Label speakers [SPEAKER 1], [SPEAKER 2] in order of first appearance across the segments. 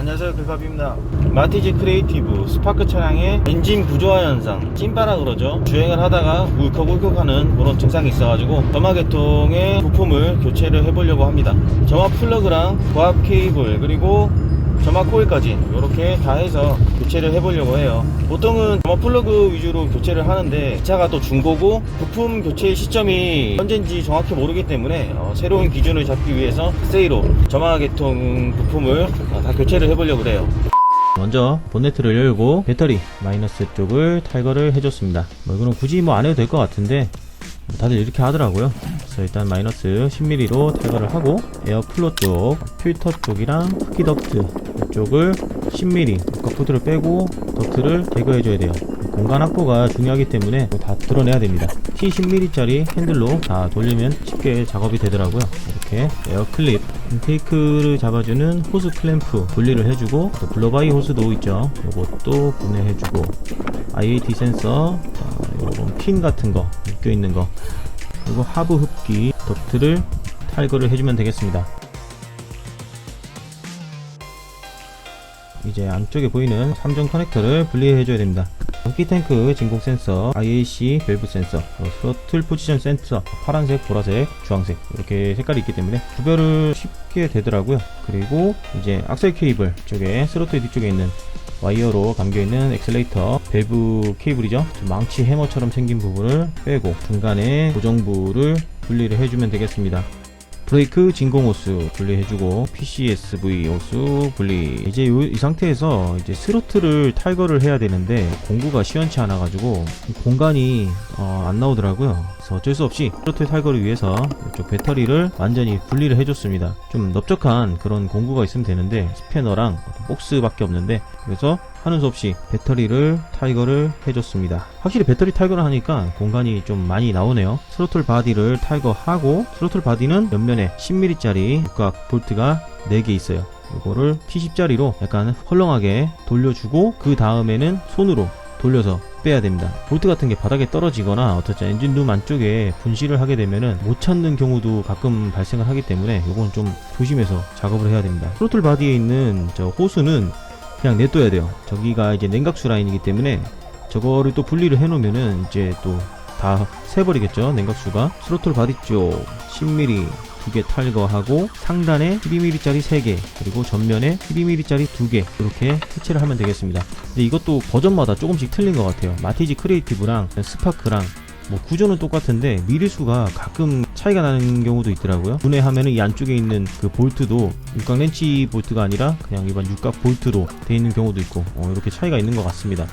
[SPEAKER 1] 안녕하세요 글밥입니다. 마티즈 크리에이티브 스파크 차량의 엔진 부조화 현상 찐빠라 그러죠? 주행을 하다가 울컥울컥하는 그런 증상이 있어가지고 점화 계통의 부품을 교체를 해보려고 합니다. 점화 플러그랑 고압 케이블 그리고 점화 코일까지 이렇게 다 해서 교체를 해보려고 해요. 보통은 점화 플러그 위주로 교체를 하는데 이 차가 또 중고고 부품 교체 시점이 언젠지 정확히 모르기 때문에 어, 새로운 기준을 잡기 위해서 세이로 점화 계통 부품을 어, 다 교체를 해보려고 해요. 먼저 본네트를 열고 배터리 마이너스 쪽을 탈거를 해줬습니다. 뭐 이거는 굳이 뭐 안 해도 될 것 같은데 다들 이렇게 하더라고요. 그래서 일단 마이너스 10mm로 탈거를 하고 에어플로 쪽 필터 쪽이랑 흡기 덕트 이쪽을 10mm 덕트를 빼고 덕트를 제거해 줘야 돼요. 공간 확보가 중요하기 때문에 이거 다 드러내야 됩니다. T10mm 짜리 핸들로 다 돌리면 쉽게 작업이 되더라고요. 이렇게 에어 클립 인테이크를 잡아주는 호스 클램프 분리를 해주고 또 블러바이 호스도 있죠. 이것도 분해해주고 IAT 센서 어, 요런 핀 같은 거 묶여 있는 거 그리고 하부 흡기 덕트를 탈거를 해주면 되겠습니다 이제 안쪽에 보이는 3종 커넥터를 분리해 줘야 됩니다 흡기 탱크 진공 센서, IAC 밸브 센서, 어, 스로틀 포지션 센서, 파란색, 보라색, 주황색 이렇게 색깔이 있기 때문에 구별을 쉽게 되더라고요. 그리고 이제 악셀 케이블 쪽에 스로틀 뒤쪽에 있는 와이어로 감겨 있는 엑셀레이터 밸브 케이블이죠. 망치 해머처럼 생긴 부분을 빼고 중간에 고정부를 분리를 해주면 되겠습니다. 브레이크 진공 호스 분리해주고 PCSV 호스 분리. 이제 요- 이 상태에서 이제 스로틀을 탈거를 해야 되는데 공구가 시원치 않아 가지고 공간이 어, 안 나오더라고요. 그래서 어쩔 수 없이 스로틀 탈거를 위해서 이쪽 배터리를 완전히 분리를 해줬습니다. 좀 넓적한 그런 공구가 있으면 되는데 스패너랑 복스밖에 없는데 그래서 하는 수 없이 배터리를 탈거를 해줬습니다. 확실히 배터리 탈거를 하니까 공간이 좀 많이 나오네요. 스로틀 바디를 탈거하고 스로틀 바디는 옆면에 10mm짜리 육각 볼트가 4개 있어요. 이거를 T10짜리로 약간 헐렁하게 돌려주고 그 다음에는 손으로 돌려서 빼야 됩니다. 볼트 같은 게 바닥에 떨어지거나 어떻죠 엔진룸 안쪽에 분실을 하게 되면은 못 찾는 경우도 가끔 발생을 하기 때문에 이건 좀 조심해서 작업을 해야 됩니다. 스로틀 바디에 있는 저 호스는 그냥 냅둬야 돼요. 저기가 이제 냉각수 라인이기 때문에 저거를 또 분리를 해놓으면은 이제 또 다 새버리겠죠. 냉각수가 스로틀 바디 쪽 10mm 두 개 탈거하고 상단에 12mm짜리 3개 그리고 전면에 12mm짜리 2개 이렇게 해체를 하면 되겠습니다. 근데 이것도 버전마다 조금씩 틀린 것 같아요. 마티지 크리에이티브랑 스파크랑 뭐 구조는 똑같은데 미리수가 가끔 차이가 나는 경우도 있더라고요. 분해하면은 이 안쪽에 있는 그 볼트도 육각 렌치 볼트가 아니라 그냥 일반 육각 볼트로 되어 있는 경우도 있고 어, 이렇게 차이가 있는 것 같습니다.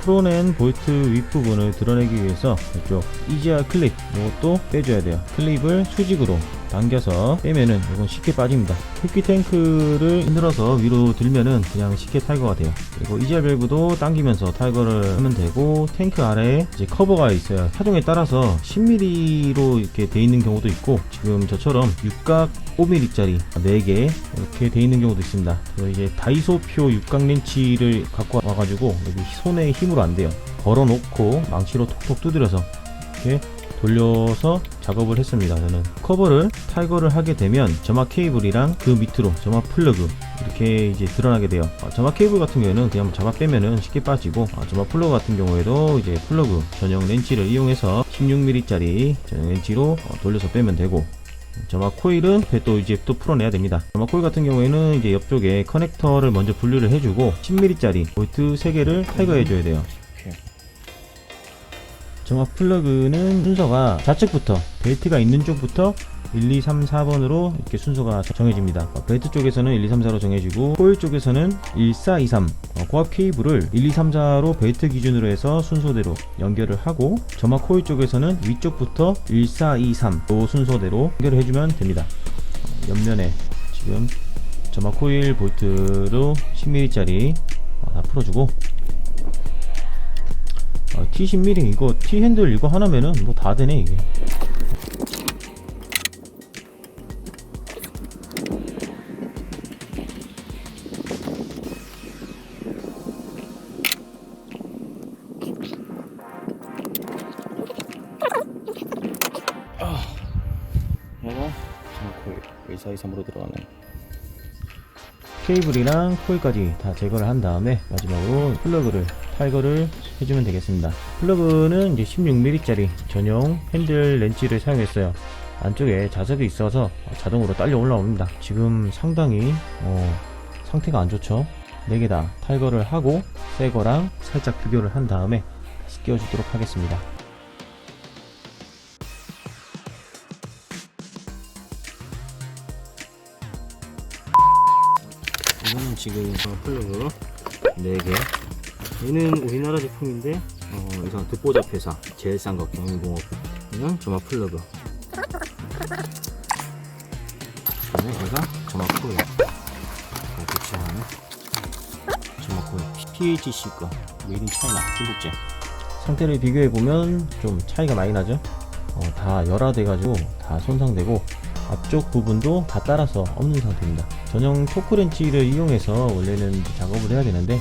[SPEAKER 1] 프로넨 볼트 윗부분을 드러내기 위해서 이쪽 EGR 클립 이것도 빼줘야 돼요 클립을 수직으로 당겨서 빼면은 이건 쉽게 빠집니다. 흡기 탱크를 흔들어서 위로 들면은 그냥 쉽게 탈거가 돼요. 그리고 EGR 밸브도 당기면서 탈거를 하면 되고 탱크 아래에 이제 커버가 있어요. 차종에 따라서 10mm로 이렇게 돼 있는 경우도 있고 지금 저처럼 육각 5mm짜리 4개 이렇게 돼 있는 경우도 있습니다. 그래서 이제 다이소표 육각 렌치를 갖고 와가지고 여기 손에 힘으로 안 돼요. 걸어 놓고 망치로 톡톡 두드려서 이렇게 돌려서 작업을 했습니다 저는 커버를 탈거를 하게 되면 점화 케이블이랑 그 밑으로 점화 플러그 이렇게 이제 드러나게 돼요 어, 점화 케이블 같은 경우에는 그냥 잡아 빼면은 쉽게 빠지고 어, 점화 플러그 같은 경우에도 이제 플러그 전용 렌치를 이용해서 16mm짜리 전용 렌치로 어, 돌려서 빼면 되고 점화 코일은 또 이제 또 풀어내야 됩니다. 점화 코일 같은 경우에는 이제 옆쪽에 커넥터를 먼저 분류를 해주고 10mm짜리 볼트 3개를 탈거해줘야 돼요. 점화 플러그는 순서가 좌측부터 벨트가 있는 쪽부터 1, 2, 3, 4번으로 이렇게 순서가 정해집니다. 어, 벨트 쪽에서는 1, 2, 3, 4로 정해지고 코일 쪽에서는 1, 4, 2, 3 어, 고압 케이블을 1, 2, 3, 4로 벨트 기준으로 해서 순서대로 연결을 하고 점화 코일 쪽에서는 위쪽부터 1, 4, 2, 3로 순서대로 연결을 해주면 됩니다. 어, 옆면에 지금 점화 코일 볼트로 10mm짜리 어, 다 풀어주고 어, T10mm 이거 T핸들 이거 하나면은 뭐 다 되네 이게. 얘가 정확히 1423으로 들어가네. 케이블이랑 코일까지 다 제거를 한 다음에 마지막으로 플러그를 탈거를 해주면 되겠습니다. 플러그는 이제 16mm짜리 전용 핸들 렌치를 사용했어요. 안쪽에 자석이 있어서 자동으로 딸려 올라옵니다. 지금 상당히 어, 상태가 안 좋죠. 4개 다 탈거를 하고 새 거랑 살짝 비교를 한 다음에 다시 끼워주도록 하겠습니다. 지금 플러그 4개. 얘는 우리나라 제품인데 어, 이상 듣보잡 회사 제일 싼거 경인공업. 이건 점화 플러그. 그다음에 얘가 점화 코일 자, 교체하는. 점화 코일 PHC 거 메이드 인 차이나 중국제. 상태를 비교해 보면 좀 차이가 많이 나죠? 어, 다 열화돼 가지고 다 손상되고 앞쪽 부분도 다 따라서 없는 상태입니다. 전용 토크렌치를 이용해서 원래는 작업을 해야 되는데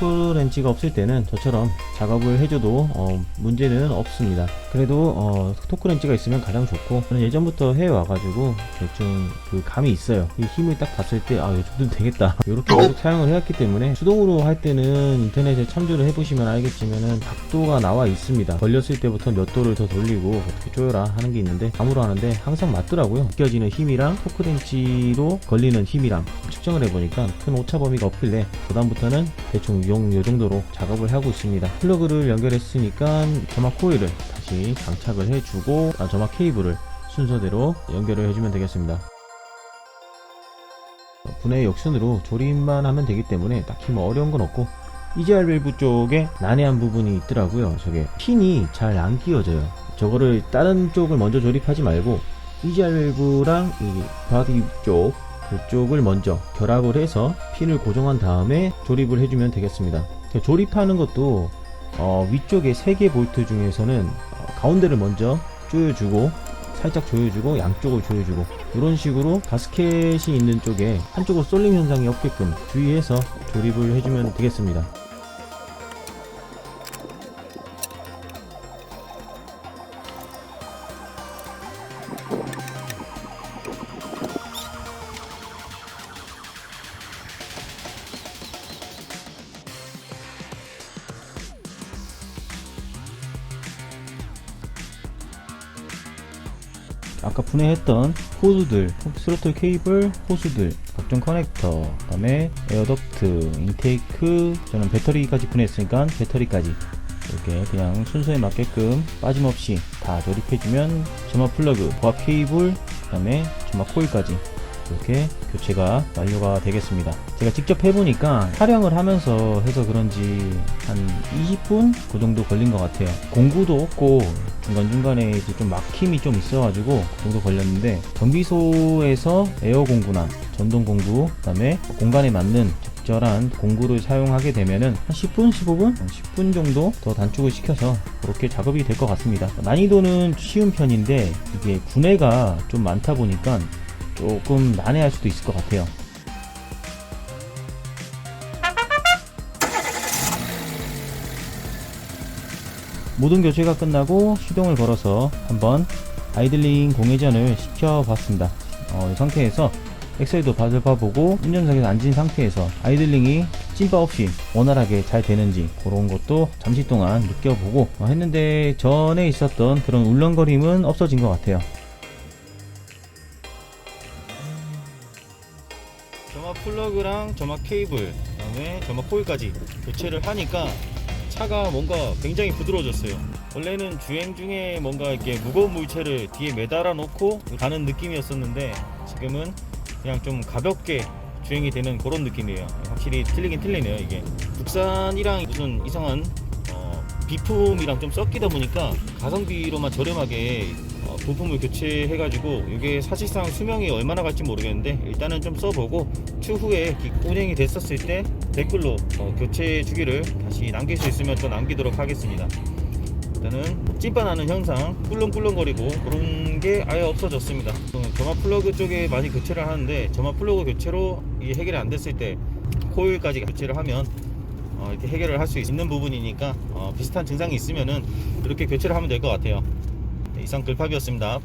[SPEAKER 1] 토크렌치가 없을 때는 저처럼 작업을 해줘도 어, 문제는 없습니다. 그래도 어, 토크 렌치가 있으면 가장 좋고 저는 예전부터 해와가지고 대충 그 감이 있어요. 이 힘을 딱 봤을 때 아, 이 정도면 되겠다. 이렇게 계속 사용을 해왔기 때문에 수동으로 할 때는 인터넷에 참조를 해보시면 알겠지만은 각도가 나와 있습니다. 걸렸을 때부터 몇 도를 더 돌리고 어떻게 조여라 하는 게 있는데 감으로 하는데 항상 맞더라고요. 느껴지는 힘이랑 토크 렌치로 걸리는 힘이랑 측정을 해보니까 큰 오차 범위가 없길래 그다음부터는 대충 용, 요 정도로 작업을 하고 있습니다. 플러그를 연결했으니까 점화 코일을 다시 장착을 해주고 아, 점화 케이블을 순서대로 연결을 해주면 되겠습니다. 분해 역순으로 조립만 하면 되기 때문에 딱히 뭐 어려운 건 없고 EGR 밸브 쪽에 난해한 부분이 있더라고요. 저게 핀이 잘 안 끼워져요. 저거를 다른 쪽을 먼저 조립하지 말고 EGR 밸브랑 이 바디 쪽 그쪽을 먼저 결합을 해서 핀을 고정한 다음에 조립을 해주면 되겠습니다. 조립하는 것도 어, 위쪽에 3개 볼트 중에서는 어, 가운데를 먼저 조여주고 살짝 조여주고 양쪽을 조여주고 이런 식으로 가스켓이 있는 쪽에 한쪽으로 쏠림 현상이 없게끔 주의해서 조립을 해주면 되겠습니다. 아까 분해했던 호수들, 스로틀 케이블, 호수들, 각종 커넥터, 그 다음에 에어덕트, 인테이크, 저는 배터리까지 분해했으니까 배터리까지 이렇게 그냥 순서에 맞게끔 빠짐없이 다 조립해주면 점화 플러그, 보합 케이블, 그 다음에 점화 코일까지 이렇게 교체가 완료가 되겠습니다. 제가 직접 해보니까 촬영을 하면서 해서 그런지 한 20분 그 정도 걸린 것 같아요. 공구도 없고 중간중간에 이제 좀 막힘이 좀 있어가지고 그 정도 걸렸는데 정비소에서 에어 공구나 전동 공구 그 다음에 공간에 맞는 적절한 공구를 사용하게 되면은 한 10분, 15분, 10분 정도 더 단축을 시켜서 그렇게 작업이 될 것 같습니다. 난이도는 쉬운 편인데 이게 분해가 좀 많다 보니까 조금 난해할 수도 있을 것 같아요. 모든 교체가 끝나고 시동을 걸어서 한번 아이들링 공회전을 시켜봤습니다. 어, 이 상태에서 엑셀도 받아보고 운전석에서 앉은 상태에서 아이들링이 찐바 없이 원활하게 잘 되는지 그런 것도 잠시 동안 느껴보고 어, 했는데 전에 있었던 그런 울렁거림은 없어진 것 같아요. 점화 플러그랑 점화 케이블 그다음에 점화 코일까지 교체를 하니까 차가 뭔가 굉장히 부드러워졌어요. 원래는 주행 중에 뭔가 이렇게 무거운 물체를 뒤에 매달아 놓고 가는 느낌이었었는데 지금은 그냥 좀 가볍게 주행이 되는 그런 느낌이에요. 확실히 틀리긴 틀리네요. 이게 국산이랑 무슨 이상한 어, 비품이랑 좀 섞이다 보니까 가성비로만 저렴하게 어, 부품을 교체해가지고 이게 사실상 수명이 얼마나 갈지 모르겠는데 일단은 좀 써보고 추후에 기- 운행이 됐었을 때 댓글로 어, 교체 주기를 다시 남길 수 있으면 또 남기도록 하겠습니다. 일단은 찐빠나는 현상, 꿀렁꿀렁거리고 그런 게 아예 없어졌습니다. 어, 점화 플러그 쪽에 많이 교체를 하는데 점화 플러그 교체로 이게 해결이 안 됐을 때 코일까지 교체를 하면 어, 이렇게 해결을 할 수 있는 부분이니까 어, 비슷한 증상이 있으면은 이렇게 교체를 하면 될 것 같아요. 네, 이상 글팝이었습니다.